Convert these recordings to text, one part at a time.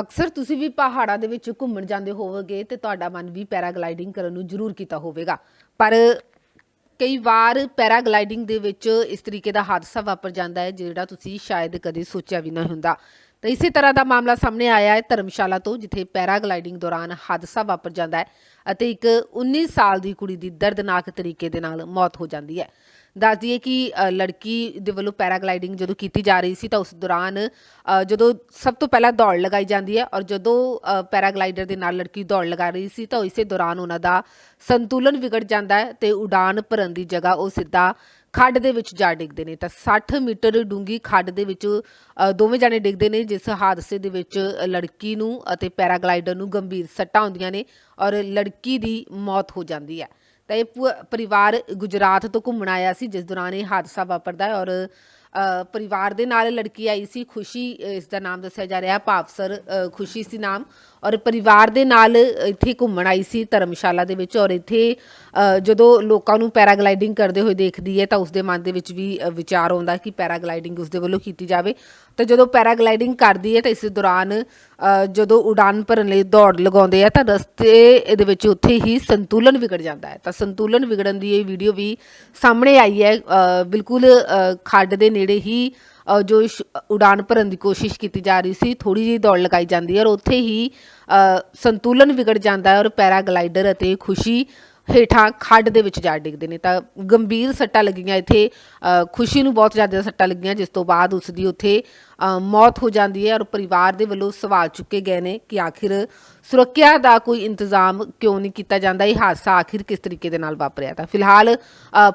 ਅਕਸਰ ਤੁਸੀਂ ਵੀ ਪਹਾੜਾਂ ਦੇ ਵਿੱਚ ਘੁੰਮਣ ਜਾਂਦੇ ਹੋਵੋਗੇ ਤੇ ਤੁਹਾਡਾ ਮਨ ਵੀ ਪੈਰਾਗਲਾਈਡਿੰਗ ਕਰਨ ਨੂੰ ਜ਼ਰੂਰ ਕੀਤਾ ਹੋਵੇਗਾ। ਪਰ ਕਈ ਵਾਰ ਪੈਰਾਗਲਾਈਡਿੰਗ ਦੇ ਵਿੱਚ ਇਸ ਤਰੀਕੇ ਦਾ ਹਾਦਸਾ ਵਾਪਰ ਜਾਂਦਾ ਹੈ, ਜਿਹੜਾ ਤੁਸੀਂ ਸ਼ਾਇਦ ਕਦੇ ਸੋਚਿਆ ਵੀ ਨਾ ਹੁੰਦਾ। ਤਾਂ ਇਸੇ ਤਰ੍ਹਾਂ ਦਾ ਮਾਮਲਾ ਸਾਹਮਣੇ ਆਇਆ ਹੈ ਧਰਮਸ਼ਾਲਾ ਤੋਂ, ਜਿੱਥੇ ਪੈਰਾਗਲਾਈਡਿੰਗ ਦੌਰਾਨ ਹਾਦਸਾ ਵਾਪਰ ਜਾਂਦਾ ਹੈ ਅਤੇ ਇੱਕ 19 ਸਾਲ ਦੀ ਕੁੜੀ ਦੀ ਦਰਦਨਾਕ ਤਰੀਕੇ ਦੇ ਨਾਲ ਮੌਤ ਹੋ ਜਾਂਦੀ ਹੈ। ਦੱਸ ਦਈਏ ਕਿ ਲੜਕੀ ਦੇ ਵੱਲੋਂ ਪੈਰਾਗਲਾਈਡਿੰਗ ਜਦੋਂ ਕੀਤੀ ਜਾ ਰਹੀ ਸੀ ਤਾਂ ਉਸ ਦੌਰਾਨ ਜਦੋਂ ਸਭ ਤੋਂ ਪਹਿਲਾਂ ਦੌੜ ਲਗਾਈ ਜਾਂਦੀ ਹੈ ਔਰ ਜਦੋਂ ਪੈਰਾਗਲਾਈਡਰ ਦੇ ਨਾਲ ਲੜਕੀ ਦੌੜ ਲਗਾ ਰਹੀ ਸੀ ਤਾਂ ਇਸੇ ਦੌਰਾਨ ਉਹਨਾਂ ਦਾ ਸੰਤੁਲਨ ਵਿਗੜ ਜਾਂਦਾ ਹੈ ਤੇ ਉਡਾਨ ਭਰਨ ਦੀ ਜਗ੍ਹਾ ਉਹ ਸਿੱਧਾ ਖੱਡ ਦੇ ਵਿੱਚ ਜਾ ਡਿੱਗਦੇ ਨੇ। ਤਾਂ 60 ਮੀਟਰ ਡੂੰਗੀ ਖੱਡ ਦੇ ਵਿੱਚ ਦੋਵੇਂ ਜਾਣੇ ਡਿੱਗਦੇ ਨੇ, ਜਿਸ ਹਾਦਸੇ ਦੇ ਵਿੱਚ ਲੜਕੀ ਨੂੰ ਅਤੇ ਪੈਰਾਗਲਾਈਡਰ ਨੂੰ ਗੰਭੀਰ ਸੱਟਾਂ ਹੁੰਦੀਆਂ ਨੇ ਔਰ ਲੜਕੀ ਦੀ ਮੌਤ ਹੋ ਜਾਂਦੀ ਹੈ। ਤਾਂ ਇਹ ਪੂ- ਪਰਿਵਾਰ ਗੁਜਰਾਤ ਤੋਂ ਘੁੰਮਣ ਆਇਆ ਸੀ ਜਿਸ ਦੌਰਾਨ ਇਹ ਹਾਦਸਾ ਵਾਪਰਦਾ ਹੈ ਔਰ ਪਰਿਵਾਰ ਦੇ ਨਾਲ ਲੜਕੀ ਆਈ ਸੀ ਖੁਸ਼ੀ ਅ, ਇਸ ਦਾ ਨਾਮ ਦੱਸਿਆ ਜਾ ਰਿਹਾ ਭਾਵਸਰ ਖੁਸ਼ੀ ਸੀ ਨਾਮ। ਔਰ ਪਰਿਵਾਰ ਦੇ ਨਾਲ ਇੱਥੇ ਘੁੰਮਣ ਆਈ ਸੀ ਧਰਮਸ਼ਾਲਾ ਦੇ ਵਿੱਚ ਔਰ ਇੱਥੇ ਜਦੋਂ ਲੋਕਾਂ ਨੂੰ ਪੈਰਾਗਲਾਈਡਿੰਗ ਕਰਦੇ ਹੋਏ ਦੇਖਦੀ ਹੈ ਤਾਂ ਉਸਦੇ ਮਨ ਦੇ ਵਿੱਚ ਵੀ ਵਿਚਾਰ ਆਉਂਦਾ ਕਿ ਪੈਰਾਗਲਾਈਡਿੰਗ ਉਸਦੇ ਵੱਲੋਂ ਕੀਤੀ ਜਾਵੇ। ਤਾਂ ਜਦੋਂ ਪੈਰਾਗਲਾਈਡਿੰਗ ਕਰਦੀ ਹੈ ਤਾਂ ਇਸ ਦੌਰਾਨ ਜਦੋਂ ਉਡਾਨ ਭਰਨ ਲਈ ਦੌੜ ਲਗਾਉਂਦੇ ਆ ਤਾਂ ਰਸਤੇ ਦੇ ਵਿੱਚ ਉੱਥੇ ਹੀ ਸੰਤੁਲਨ ਵਿਗੜ ਜਾਂਦਾ ਹੈ। ਤਾਂ ਸੰਤੁਲਨ ਵਿਗੜਨ ਦੀ ਇਹ ਵੀਡੀਓ ਵੀ ਸਾਹਮਣੇ ਆਈ ਹੈ। ਬਿਲਕੁਲ ਖੱਡ ਦੇ ਨੇੜੇ ਹੀ ਜੋ ਸ਼- ਉਡਾਨ ਭਰਨ ਦੀ ਕੋਸ਼ਿਸ਼ ਕੀਤੀ ਜਾ ਰਹੀ ਸੀ ਥੋੜੀ ਜਿਹੀ ਦੌੜ ਲਗਾਈ ਜਾਂਦੀ ਹੈ ਔਰ ਉੱਥੇ ਹੀ ਸੰਤੁਲਨ ਵਿਗੜ ਜਾਂਦਾ ਹੈ ਔਰ ਪੈਰਾਗਲਾਈਡਰ ਅਤੇ ਖੁਸ਼ੀ ਹੇਠਾਂ ਖੱਡ ਦੇ ਵਿੱਚ ਜਾ ਡਿੱਗਦੇ ਨੇ। ਤਾਂ ਗੰਭੀਰ ਸੱਟਾਂ ਲੱਗੀਆਂ ਇੱਥੇ। ਖੁਸ਼ੀ ਨੂੰ ਬਹੁਤ ਜ਼ਿਆਦਾ ਸੱਟਾਂ ਲੱਗੀਆਂ, ਜਿਸ ਤੋਂ ਬਾਅਦ ਉਸ ਦੀ ਉੱਥੇ ਮੌਤ ਹੋ ਜਾਂਦੀ ਹੈ ਔਰ ਪਰਿਵਾਰ ਦੇ ਵੱਲੋਂ ਸਵਾਲ ਚੁੱਕੇ ਗਏ ਨੇ ਕਿ ਆਖਿਰ ਸੁਰੱਖਿਆ ਦਾ ਕੋਈ ਇੰਤਜ਼ਾਮ ਕਿਉਂ ਨਹੀਂ ਕੀਤਾ ਜਾਂਦਾ? ਇਹ ਹਾਦਸਾ ਆਖਿਰ ਕਿਸ ਤਰੀਕੇ ਦੇ ਨਾਲ ਵਾਪਰਿਆ? ਤਾਂ ਫਿਲਹਾਲ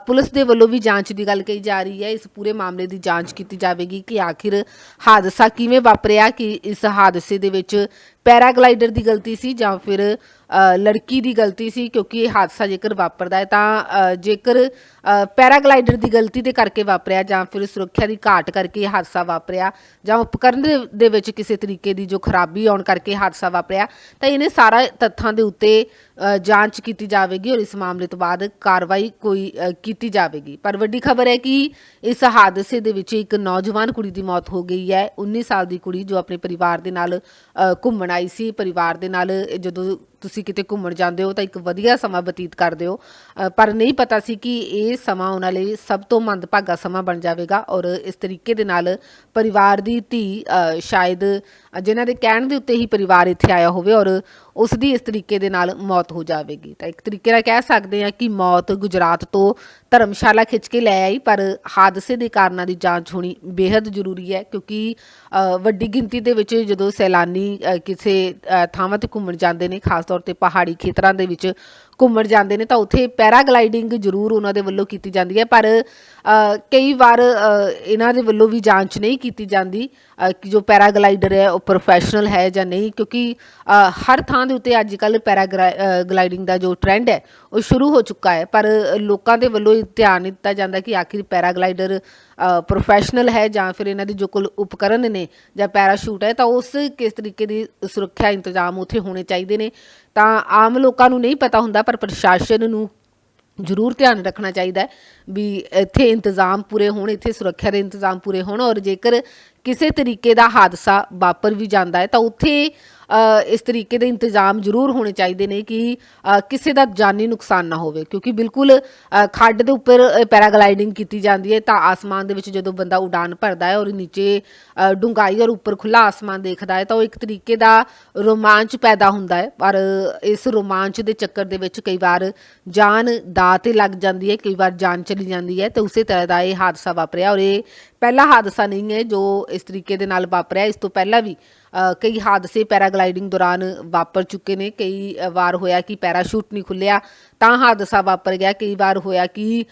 ਪੁਲਿਸ ਦੇ ਵੱਲੋਂ ਵੀ ਜਾਂਚ ਦੀ ਗੱਲ ਕਹੀ ਜਾ ਰਹੀ ਹੈ। ਇਸ ਪੂਰੇ ਮਾਮਲੇ ਦੀ ਜਾਂਚ ਕੀਤੀ ਜਾਵੇਗੀ ਕਿ ਆਖਿਰ ਹਾਦਸਾ ਕਿਵੇਂ ਵਾਪਰਿਆ, ਕਿ ਇਸ ਹਾਦਸੇ ਦੇ ਵਿੱਚ ਪੈਰਾਗਲਾਈਡਰ ਦੀ ਗਲਤੀ ਸੀ ਜਾਂ ਫਿਰ ਲੜਕੀ ਦੀ ਗਲਤੀ ਸੀ ਕਿਉਂਕਿ ਇਹ ਹਾਦਸਾ ਜੇਕਰ ਵਾਪਰਦਾ ਹੈ ਤਾਂ ਜੇਕਰ ਪੈਰਾਗਲਾਈਡਰ ਦੀ ਗਲਤੀ ਦੇ ਕਰਕੇ ਵਾਪਰਿਆ ਜਾਂ ਫਿਰ ਸੁਰੱਖਿਆ ਦੀ ਘਾਟ ਕਰਕੇ ਇਹ ਹਾਦਸਾ ਵਾਪਰਿਆ ਜਾਂ ਉਪਕਰਨ ਦੇ- ਵਿੱਚ ਕਿਸੇ ਤਰੀਕੇ ਦੀ ਜੋ ਖਰਾਬੀ ਆਉਣ ਕਰਕੇ ਹਾਦਸਾ ਵਾਪਰਿਆ, ਤਾਂ ਇਹਨੇ ਸਾਰਾ ਤੱਥਾਂ ਦੇ ਉੱਤੇ ਜਾਂਚ ਕੀਤੀ ਜਾਵੇਗੀ ਔਰ ਇਸ ਮਾਮਲੇ ਤੋਂ ਬਾਅਦ ਕਾਰਵਾਈ ਕੋਈ ਕੀਤੀ ਜਾਵੇਗੀ। ਪਰ ਵੱਡੀ ਖਬਰ ਹੈ ਕਿ ਇਸ ਹਾਦਸੇ ਦੇ ਵਿੱਚ ਇੱਕ ਨੌਜਵਾਨ ਕੁੜੀ ਦੀ ਮੌਤ ਹੋ ਗਈ ਹੈ 19 ਸਾਲ ਦੀ ਕੁੜੀ ਜੋ ਆਪਣੇ ਪਰਿਵਾਰ ਦੇ ਨਾਲ ਘੁੰਮਣ ਆਈ ਸੀ, ਪਰਿਵਾਰ ਦੇ ਨਾਲ ਜਦੋਂ ਤੁਸੀਂ ਕਿਤੇ ਘੁੰਮਣ ਜਾਂਦੇ ਹੋ ਤਾਂ ਇੱਕ ਵਧੀਆ ਸਮਾਂ ਬਤੀਤ ਕਰਦੇ ਹੋ। ਪਰ ਨਹੀਂ ਪਤਾ ਸੀ ਕਿ ਇਹ ਸਮਾਂ ਉਹਨਾਂ ਲਈ ਸਭ ਤੋਂ ਮੰਦਭਾਗਾ ਸਮਾਂ ਬਣ ਜਾਵੇਗਾ ਔਰ ਇਸ ਤਰੀਕੇ ਦੇ ਨਾਲ ਪਰਿਵਾਰ ਦੀ ਧੀ ਸ਼ਾਇਦ ਅ, ਜਿਨ੍ਹਾਂ ਦੇ ਕਹਿਣ ਦੇ ਉੱਤੇ ਹੀ ਪਰਿਵਾਰ ਇੱਥੇ ਆਇਆ ਹੋਵੇ ਔਰ ਉਸ ਦੀ ਇਸ ਤਰੀਕੇ ਦੇ ਨਾਲ ਮੌਤ ਹੋ ਜਾਵੇਗੀ। ਤਾਂ ਇੱਕ ਤਰੀਕੇ ਨਾਲ ਕਹਿ ਸਕਦੇ ਹਾਂ ਕਿ ਮੌਤ ਗੁਜਰਾਤ ਤੋਂ ਧਰਮਸ਼ਾਲਾ ਖਿੱਚ ਕੇ ਲੈ ਆਈ ਪਰ ਹਾਦਸੇ ਦੇ ਕਾਰਨਾਂ ਦੀ ਜਾਂਚ ਹੋਣੀ ਬੇहद ਜ਼ਰੂਰੀ ਹੈ ਕਿਉਂਕਿ ਵੱਡੀ ਗਿਣਤੀ ਦੇ ਵਿੱਚ ਜਦੋਂ ਸੈਲਾਨੀ ਅ, ਕਿਸੇ ਥਾਵਾਂ ਤੇ ਘੁੰਮਣ ਜਾਂਦੇ ਨੇ ਖਾਸ ਤੌਰ ਤੇ ਪਹਾੜੀ ਖੇਤਰਾਂ ਦੇ ਵਿੱਚ ਘੁੰਮਣ ਜਾਂਦੇ ਨੇ ਤਾਂ ਉੱਥੇ ਪੈਰਾਗਲਾਈਡਿੰਗ ਜ਼ਰੂਰ ਉਹਨਾਂ ਦੇ ਵੱਲੋਂ ਕੀਤੀ ਜਾਂਦੀ ਹੈ। ਪਰ ਕਈ ਵਾਰ ਇਹਨਾਂ ਦੇ ਵੱਲੋਂ ਵੀ ਜਾਂਚ ਨਹੀਂ ਕੀਤੀ ਜਾਂਦੀ ਕਿ ਜੋ ਪੈਰਾਗਲਾਈਡਰ ਹੈ ਉਹ ਪ੍ਰੋਫੈਸ਼ਨਲ ਹੈ ਜਾਂ ਨਹੀਂ। ਕਿਉਂਕਿ ਹਰ ਥਾਂ ਦੇ ਉੱਤੇ ਅੱਜ ਕੱਲ ਪੈਰਾਗਲਾਈਡਿੰਗ ਦਾ ਜੋ ਟ੍ਰੈਂਡ ਹੈ, ਉਹ ਸ਼ੁਰੂ ਹੋ ਚੁੱਕਾ ਹੈ। ਪਰ ਲੋਕਾਂ ਦੇ ਵੱਲੋਂ ਇਹ ਧਿਆਨ ਨਹੀਂ ਦਿੱਤਾ ਜਾਂਦਾ ਕਿ ਆਖਿਰ ਪੈਰਾਗਲਾਈਡਰ ਪ੍ਰੋਫੈਸ਼ਨਲ ਹੈ ਜਾਂ ਫਿਰ ਇਹਨਾਂ ਦੇ ਜੋ ਕੋਲ ਉਪਕਰਨ ਨੇ ਜਾਂ ਪੈਰਾਸ਼ੂਟ ਹੈ, ਤਾਂ ਉਸ ਕਿਸ ਤਰੀਕੇ ਦੀ ਸੁਰੱਖਿਆ ਇੰਤਜ਼ਾਮ ਉੱਥੇ ਹੋਣੇ ਚਾਹੀਦੇ ਨੇ? ਤਾਂ ਆਮ ਲੋਕਾਂ ਨੂੰ ਨਹੀਂ ਪਤਾ ਹੁੰਦਾ, ਪਰ ਪ੍ਰਸ਼ਾਸਨ ਨੂੰ ਜ਼ਰੂਰ ਧਿਆਨ ਰੱਖਣਾ ਚਾਹੀਦਾ ਹੈ ਵੀ ਇੱਥੇ ਇੰਤਜ਼ਾਮ ਪੂਰੇ ਹੋਣ, ਇੱਥੇ ਸੁਰੱਖਿਆ ਦੇ ਇੰਤਜ਼ਾਮ ਪੂਰੇ ਹੋਣ ਔਰ ਜੇਕਰ ਕਿਸੇ ਤਰੀਕੇ ਦਾ ਹਾਦਸਾ ਵਾਪਰ ਵੀ ਜਾਂਦਾ ਹੈ, ਤਾਂ ਉੱਥੇ ਇਸ ਤਰੀਕੇ ਦੇ ਇੰਤਜ਼ਾਮ ਜ਼ਰੂਰ ਹੋਣੇ ਚਾਹੀਦੇ ਨੇ ਕਿ ਕਿਸੇ ਦਾ ਜਾਨੀ ਨੁਕਸਾਨ ਨਾ ਹੋਵੇ ਕਿਉਂਕਿ ਬਿਲਕੁਲ ਖੱਡ ਦੇ ਉੱਪਰ ਪੈਰਾਗਲਾਈਡਿੰਗ ਕੀਤੀ ਜਾਂਦੀ ਹੈ ਤਾਂ ਆਸਮਾਨ ਦੇ ਵਿੱਚ ਜਦੋਂ ਬੰਦਾ ਉਡਾਨ ਭਰਦਾ ਹੈ ਔਰ ਨੀਚੇ ਅ, ਡੂੰਘਾਈ ਔਰ ਉੱਪਰ ਖੁੱਲਾ ਆਸਮਾਨ ਦੇਖਦਾ ਹੈ ਤਾਂ ਉਹ ਇੱਕ ਤਰੀਕੇ ਦਾ ਰੋਮਾਂਚ ਪੈਦਾ ਹੁੰਦਾ ਹੈ ਪਰ ਇਸ ਰੋਮਾਂਚ ਦੇ ਚੱਕਰ ਦੇ ਵਿੱਚ ਕਈ ਵਾਰ ਜਾਨ ਦਾ ਤੇ ਲੱਗ ਜਾਂਦੀ ਹੈ ਕਈ ਵਾਰ ਜਾਨ ਚਲੀ ਜਾਂਦੀ ਹੈ ਤੇ ਉਸੇ ਤਰ੍ਹਾਂ ਦਾ ਇਹ ਹਾਦਸਾ ਵਾਪਰਿਆ ਔਰ ਇਹ ਪਹਿਲਾ ਹਾਦਸਾ ਨਹੀਂ ਹੈ ਜੋ ਇਸ ਤਰੀਕੇ ਦੇ ਨਾਲ ਵਾਪਰਿਆ ਇਸ ਤੋਂ ਪਹਿਲਾਂ ਵੀ ਕਈ ਹਾਦਸੇ ਪੈਰਾਗਲਾਈਡਿੰਗ ਦੌਰਾਨ ਵਾਪਰ ਚੁੱਕੇ ਨੇ। ਕਈ ਵਾਰ ਹੋਇਆ ਕਿ ਪੈਰਾਸ਼ੂਟ ਨਹੀਂ ਖੁੱਲਿਆ ਤਾਂ ਹਾਦਸਾ ਵਾਪਰ ਗਿਆ। ਕਈ ਵਾਰ ਹੋਇਆ ਕਿ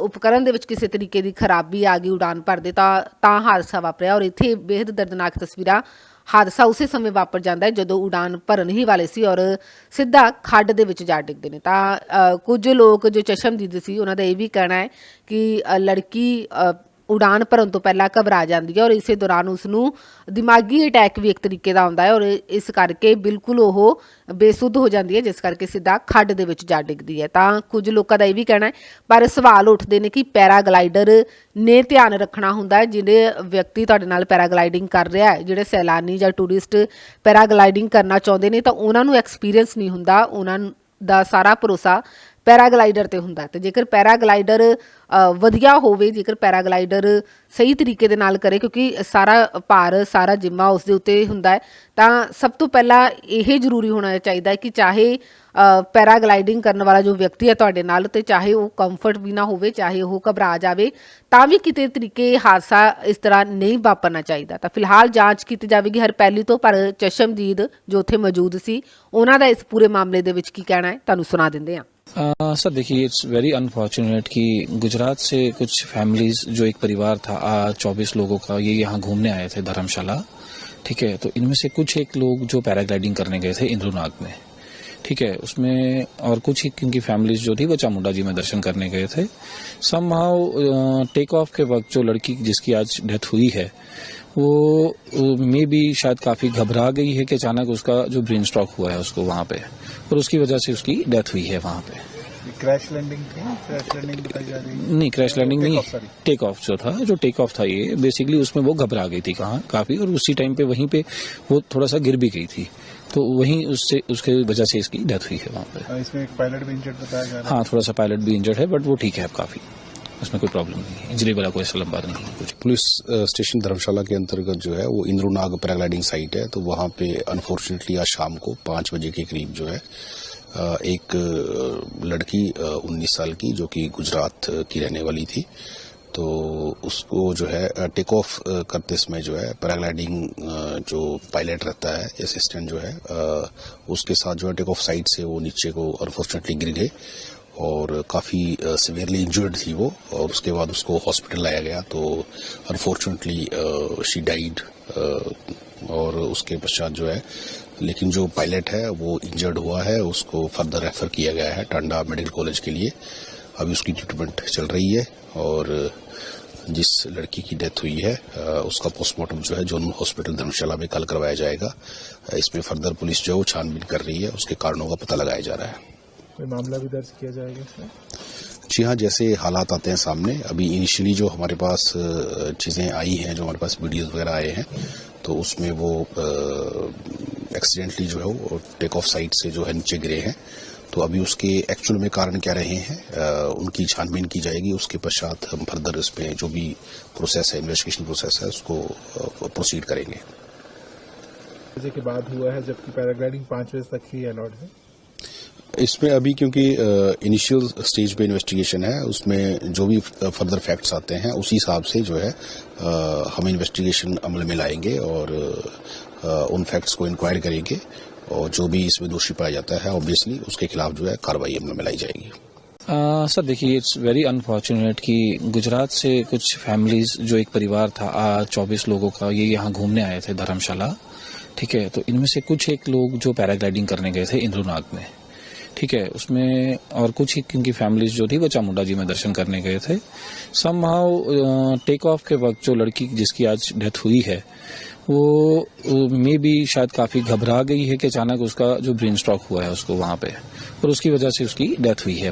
ਉਪਕਰਨ ਦੇ ਵਿੱਚ ਕਿਸੇ ਤਰੀਕੇ ਦੀ ਖਰਾਬੀ ਆ ਗਈ, ਉਡਾਨ ਭਰਦੇ ਤਾਂ ਤਾਂ ਹਾਦਸਾ ਵਾਪਰਿਆ। ਔਰ ਇੱਥੇ ਬੇहद ਦਰਦਨਾਕ ਤਸਵੀਰਾਂ, ਹਾਦਸਾ ਉਸੇ ਸਮੇਂ ਵਾਪਰ ਜਾਂਦਾ ਹੈ, ਜਦੋਂ ਉਡਾਨ ਭਰਨ ਹੀ ਵਾਲੇ ਸੀ ਔਰ ਸਿੱਧਾ ਖੱਡ ਦੇ ਵਿੱਚ ਜਾ ਡਿੱਗਦੇ ਨੇ। ਤਾਂ ਕੁਝ ਲੋਕ ਜੋ ਚਸ਼ਮਦੀਦ ਸੀ, ਉਹਨਾਂ ਦਾ ਇਹ ਵੀ ਕਹਿਣਾ ਹੈ ਕਿ ਲੜਕੀ ਉਡਾਨ ਭਰਨ ਤੋਂ ਪਹਿਲਾਂ ਘਬਰਾ ਜਾਂਦੀ ਹੈ ਔਰ ਇਸੇ ਦੌਰਾਨ ਉਸ ਨੂੰ ਦਿਮਾਗੀ ਅਟੈਕ ਵੀ ਇੱਕ ਤਰੀਕੇ ਦਾ ਆਉਂਦਾ ਹੈ ਔਰ ਇਸ ਕਰਕੇ ਬਿਲਕੁਲ ਉਹ ਬੇਸੁੱਧ ਹੋ ਜਾਂਦੀ ਹੈ, ਜਿਸ ਕਰਕੇ ਸਿੱਧਾ ਖੱਡ ਦੇ ਵਿੱਚ ਜਾ ਡਿੱਗਦੀ ਹੈ। ਤਾਂ ਕੁਝ ਲੋਕਾਂ ਦਾ ਇਹ ਵੀ ਕਹਿਣਾ ਹੈ, ਪਰ ਸਵਾਲ ਉੱਠਦੇ ਨੇ ਕਿ ਪੈਰਾਗਲਾਈਡਰ ਨੇ ਧਿਆਨ ਰੱਖਣਾ ਹੁੰਦਾ ਹੈ ਜਿਹੜੇ ਵਿਅਕਤੀ ਤੁਹਾਡੇ ਨਾਲ ਪੈਰਾਗਲਾਈਡਿੰਗ ਕਰ ਰਿਹਾ ਹੈ, ਜਿਹੜੇ ਸੈਲਾਨੀ ਜਾਂ ਟੂਰਿਸਟ ਪੈਰਾਗਲਾਈਡਿੰਗ ਕਰਨਾ ਚਾਹੁੰਦੇ ਨੇ, ਤਾਂ ਉਹਨਾਂ ਨੂੰ ਐਕਸਪੀਰੀਅੰਸ ਨਹੀਂ ਹੁੰਦਾ, ਉਹਨਾਂ ਦਾ ਸਾਰਾ ਭਰੋਸਾ ਪੈਰਾਗਲਾਈਡਰ ਤੇ ਹੁੰਦਾ ਹੈ। ਤੇ ਜੇਕਰ ਪੈਰਾਗਲਾਈਡਰ ਵਧੀਆ ਹੋਵੇ, ਜੇਕਰ ਪੈਰਾਗਲਾਈਡਰ ਸਹੀ ਤਰੀਕੇ ਦੇ ਨਾਲ ਕਰੇ, ਕਿਉਂਕਿ ਸਾਰਾ ਭਾਰ, ਸਾਰਾ ਜਿੰਮਾ ਉਸ ਦੇ ਉੱਤੇ ਹੁੰਦਾ ਹੈ, ਤਾਂ ਸਭ ਤੋਂ ਪਹਿਲਾਂ ਇਹ ਜ਼ਰੂਰੀ ਹੋਣਾ ਚਾਹੀਦਾ ਹੈ ਕਿ ਚਾਹੇ ਪੈਰਾਗਲਾਈਡਿੰਗ ਕਰਨ ਵਾਲਾ ਜੋ ਵਿਅਕਤੀ ਹੈ ਤੁਹਾਡੇ ਨਾਲ ਤੇ ਚਾਹੇ ਉਹ ਕੰਫਰਟ ਵੀ ਨਾ ਹੋਵੇ, ਚਾਹੇ ਉਹ ਘਬਰਾ ਜਾਵੇ, ਤਾਂ ਵੀ ਕਿਤੇ ਤਰੀਕੇ ਹਾਦਸਾ ਇਸ ਤਰ੍ਹਾਂ ਨਹੀਂ ਵਾਪਰਨਾ ਚਾਹੀਦਾ। ਤਾਂ ਫਿਲਹਾਲ ਜਾਂਚ ਕੀਤੀ ਜਾਵੇਗੀ ਹਰ ਪਹਿਲੀ ਤੋਂ, ਪਰ ਚਸ਼ਮਦੀਦ ਜੋ ਉੱਥੇ ਮੌਜੂਦ ਸੀ, ਉਹਨਾਂ ਦਾ ਇਸ ਪੂਰੇ ਮਾਮਲੇ ਦੇ ਵਿੱਚ ਕੀ ਕਹਿਣਾ ਹੈ, ਤੁਹਾਨੂੰ ਸੁਣਾ ਦਿੰਦੇ ਹਾਂ। सर, देखिए इट्स वेरी अनफॉर्चुनेट कि गुजरात से कुछ फैमिलीज़ जो एक परिवार था चौबीस लोगों का, ये यहाँ घूमने आए थे धर्मशाला। ठीक है तो इनमें से कुछ एक लोग जो पैराग्लाइडिंग करने गए थे इंद्रुनाग में। ठीक है, उसमें और कुछ ही उनकी फैमिलीज़ जो थी, वो चामुंडा जी में दर्शन करने गए थे। सम टेक ऑफ़ के वक्त जो लड़की जिसकी आज डेथ हुई है वो मे भी शायद काफ़ी घबरा गई है कि अचानक उसका जो ब्रेन स्ट्रोक हुआ है उसको वहाँ पे और उसकी वजह से उसकी डेथ हुई है वहाँ पे। क्रैश लैंडिंग थी क्रैश लैंडिंग बताई जा रही है। नहीं क्रैश लैंडिंग नहीं टेक ऑफ़ जो था जो टेक ऑफ़ था ये बेसिकली उसमें वो घबरा गई थी कहाँ काफ़ी और उसी टाइम पे वहीं पे वो थोड़ा सा गिर भी गई थी। तो वहीं उससे उसके वजह से इसकी डेथ हुई है वहाँ पे। इसमें एक पायलट भी इंजर्ड बताया जा रहा हाँ। थोड़ा सा पायलट भी इंजर्ड है बट वो ठीक है अब काफ़ी। उसमें कोई प्रॉब्लम नहीं है। इंजरी वाला कोई ऐसा लंबा नहीं कुछ। पुलिस स्टेशन धर्मशाला के अंतर्गत जो है, वो इंद्रुनाग पैराग्लाइडिंग साइट है तो वहाँ पे अनफॉर्चुनेटली आज शाम को पाँच बजे के करीब जो है एक लड़की उन्नीस साल की, जो कि गुजरात की रहने वाली थी तो उसको जो है टेक ऑफ़ करते समय जो है पैराग्लाइडिंग जो पायलट रहता है असिस्टेंट जो है उसके साथ जो है टेक ऑफ़ साइड से वो नीचे को अनफॉर्चुनेटली गिर गए। और काफ़ी सिवियरली इंजर्ड थी वो और उसके बाद उसको हॉस्पिटल लाया गया तो अनफॉर्चुनेटली शी डाइड और उसके पश्चात जो है, लेकिन जो पायलट है वो इंजर्ड हुआ है, उसको फर्दर रेफर किया गया है टांडा मेडिकल कॉलेज के लिए। अभी उसकी ट्रीटमेंट चल रही है और, जिस लड़की की डेथ हुई है उसका पोस्टमार्टम जो है जोन हॉस्पिटल धर्मशाला में कल करवाया जाएगा। इसमें फर्दर पुलिस जो है छानबीन कर रही है, उसके कारणों का पता लगाया जा रहा है। कोई मामला भी दर्ज किया जाएगा इसमें? जी हाँ जैसे हालात आते हैं सामने अभी इनिशियली जो हमारे पास चीज़ें आई हैं जो हमारे पास वीडियोस वगैरह आए हैं तो उसमें वो एक्सीडेंटली जो है वो टेक ऑफ़ साइड से जो है नीचे गिरे हैं। तो अभी उसके एक्चुअल में कारण क्या रहे हैं उनकी छानबीन की जाएगी उसके पश्चात हम फर्दर इसमें जो भी प्रोसेस है इन्वेस्टिगेशन प्रोसेस है उसको प्रोसीड करेंगे। के बाद हुआ है जबकि पैराग्लाइडिंग पाँच बजे तक ही अलाउड है। इसमें अभी क्योंकि इनिशियल स्टेज पे इन्वेस्टिगेशन है, उसमें जो भी फर्दर फैक्ट्स आते हैं, उसी हिसाब से जो है हम इन्वेस्टिगेशन अमल में लाएँगे और उन फैक्ट्स को इंक्वायर करेंगे और जो भी इसमें दोषी पाया जाता है ऑब्वियसली उसके खिलाफ जो है कार्रवाई अमल में लाई जाएगी। सर देखिए इट्स वेरी अनफॉर्चुनेट कि गुजरात से कुछ फैमिलीज़ जो एक परिवार था चौबीस लोगों का, ये यहाँ घूमने आए थे धर्मशाला, ठीक है? तो इनमें से कुछ एक लोग जो पैराग्लाइडिंग करने गए थे इंद्रुनाग में। ठीक है, उसमें और कुछ ही, क्योंकि फैमिलीज़ जो थी, वो चामुंडा जी में दर्शन करने गए थे। सम टेक ऑफ़ के वक्त जो लड़की जिसकी आज डेथ हुई है, वो मे भी शायद काफ़ी घबरा गई है कि अचानक उसका जो ब्रेन स्ट्रोक हुआ है, उसको वहाँ पे। और उसकी वजह से उसकी डेथ हुई है